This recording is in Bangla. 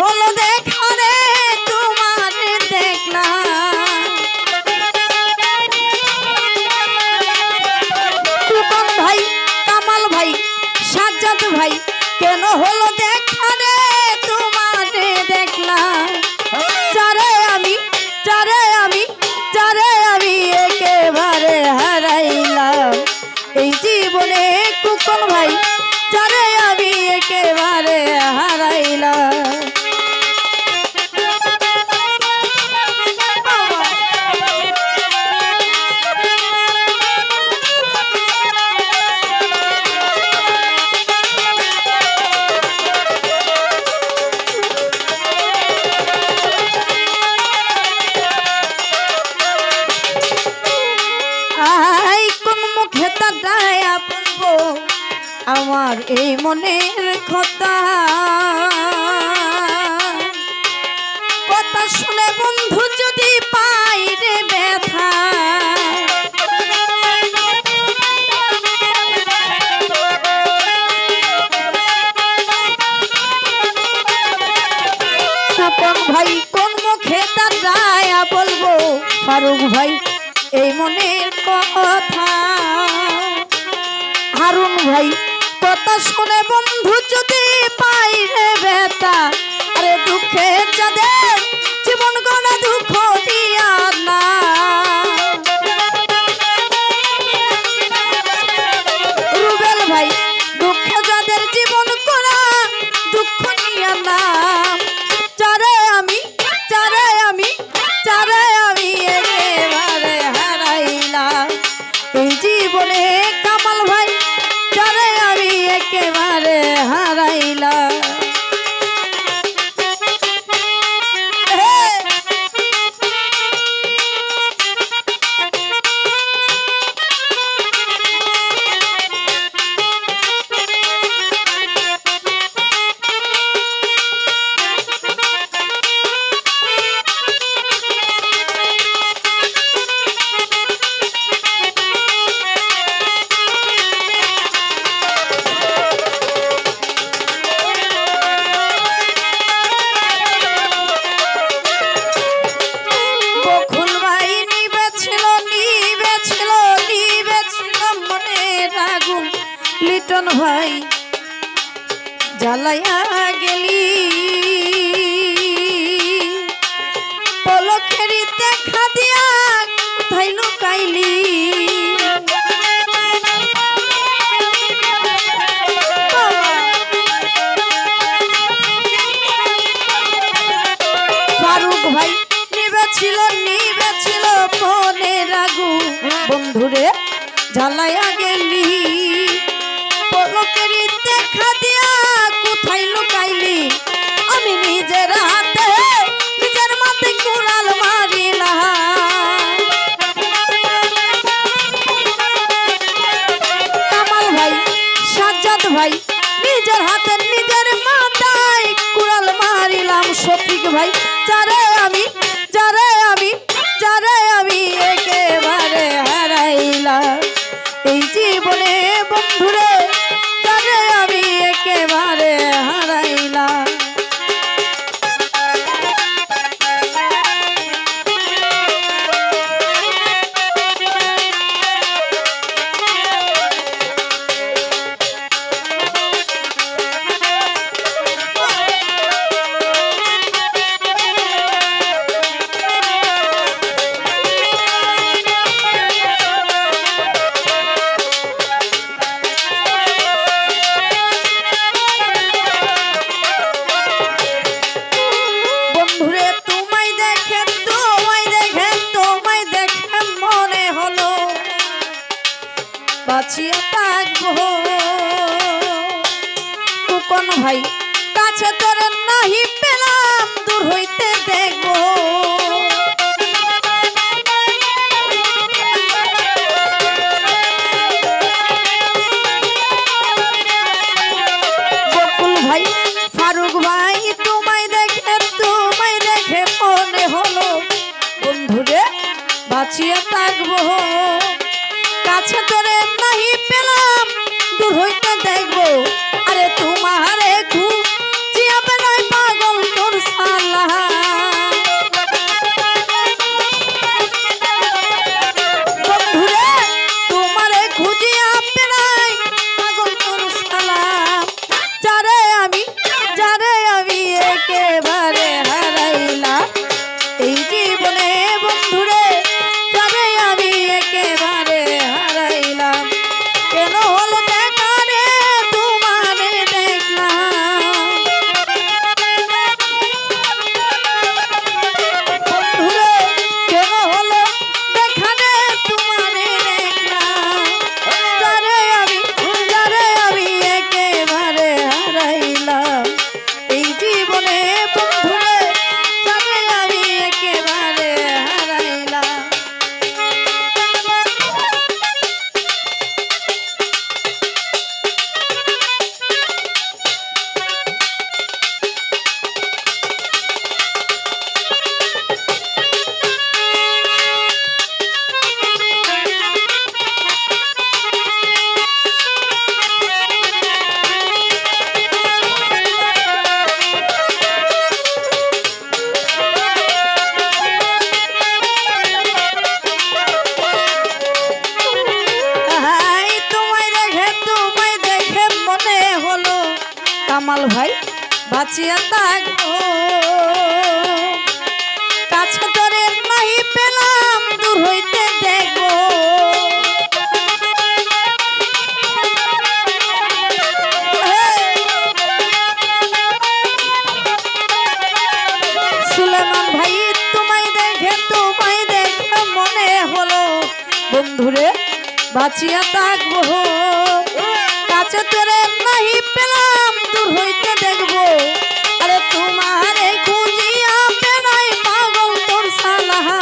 হলো দেখা রে, তোমার দেখলাম কুপন ভাই, কামাল ভাই, সাজ্জাদ ভাই, কেন হলো দেখা রে, তোমার দেখলাম চারে আমি চারে আমি চারে আমি একেবারে হারাইলাম। এই জীবনে কুকন ভাই চারে আমি একেবারে হারাইলাম। আমার এই মনের কথা। কথা শুনে বন্ধু যদি পাই রে ব্যথা। ভাই, কোন মুখে রায়া বলব? ফারুক ভাই, এই মনের কথা। হারুন ভাই কথা শুনে বন্ধু যদি পাই রে বেতা আরে দুঃখে যাদের জীবন গণে দুঃখ দিয়া না। রুবেল ভাই, দুঃখে যাদের জীবন করা দুঃখ নিয়া চারে জ্বালাইয়া গেলি। পলকেরি দেখা দিয়া কোথায় ফারুক ভাই নিবে ছিল নিবে ছিল মনে রাগু বন্ধুরে গেলি। কোথায় বাঁচিয়ে থাকব কুকন ভাই কাছে তোর নাহি পেলাম দূর হইতে দেখব বকুল ভাই কাছে তোরে নাহি পেলাম। দূর হইতে কামাল ভাই বাঁচিয়া কাছে তোরে নাহি পেলাম হইতে দেখে মনে হলো বন্ধুরে বাঁচিয়া থাকব আছে তোরে নাহি পেলাম দূর হইতে দেখব। আরে তোমারে খুঁজিয়া পেনাই পাগল তোর সালাহা